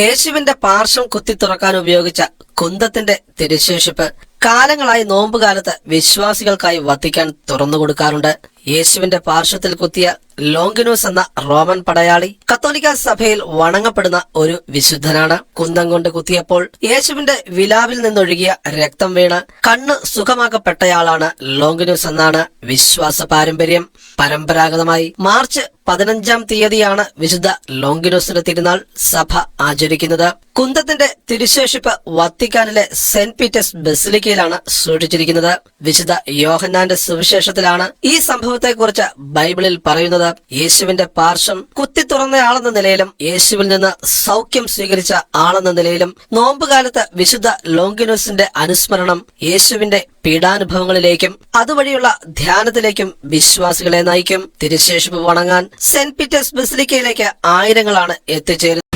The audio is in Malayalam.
യേശുവിന്റെ പാർശ്വം കുത്തി തുറക്കാൻ ഉപയോഗിച്ച കുന്തത്തിന്റെ തിരുശേഷിപ്പ് കാലങ്ങളായി നോമ്പുകാലത്ത് വിശ്വാസികൾക്കായി വത്തിക്കാൻ തുറന്നു കൊടുക്കാറുണ്ട്. യേശുവിന്റെ പാർശ്വത്തിൽ കുത്തിയ ലോങ്കിനൂസ് എന്ന റോമൻ പടയാളി കത്തോലിക്ക സഭയിൽ വണങ്ങപ്പെടുന്ന ഒരു വിശുദ്ധനാണ്. കുന്തം കൊണ്ട് കുത്തിയപ്പോൾ യേശുവിന്റെ വിലാവിൽ നിന്നൊഴുകിയ രക്തം വീണ് കണ്ണ് സുഖമാക്കപ്പെട്ടയാളാണ് ലോങ്കിനൂസ് എന്നാണ് വിശ്വാസ പാരമ്പര്യം. പരമ്പരാഗതമായി മാർച്ച് പതിനഞ്ചാം തീയതിയാണ് വിശുദ്ധ ലോങ്കിനോസിന്റെ തിരുനാൾ സഭ ആചരിക്കുന്നത്. കുന്തത്തിന്റെ തിരുശേഷിപ്പ് വത്തിക്കാനിലെ സെന്റ് പീറ്റേഴ്സ് ബസിലിക്കയിലാണ് സൂക്ഷിച്ചിരിക്കുന്നത്. വിശുദ്ധ യോഹന്നാന്റെ സുവിശേഷത്തിലാണ് ഈ സംഭവത്തെക്കുറിച്ച് ബൈബിളിൽ പറയുന്നത്. യേശുവിന്റെ പാർശ്വം കുത്തി തുറന്നയാളെന്ന നിലയിലും യേശുവിൽ നിന്ന് സൗഖ്യം സ്വീകരിച്ച ആളെന്ന നിലയിലും നോമ്പുകാലത്ത് വിശുദ്ധ ലോങ്കിനോസിന്റെ അനുസ്മരണം യേശുവിന്റെ പീഡാനുഭവങ്ങളിലേക്കും അതുവഴിയുള്ള ധ്യാനത്തിലേക്കും വിശ്വാസികളെ നയിക്കും. തിരുശേഷിപ്പ് വണങ്ങാൻ സെന്റ് പീറ്റേഴ്സ് ബസിലിക്കയിലേക്ക് ആയിരങ്ങളാണ് എത്തിച്ചേരുന്നത്.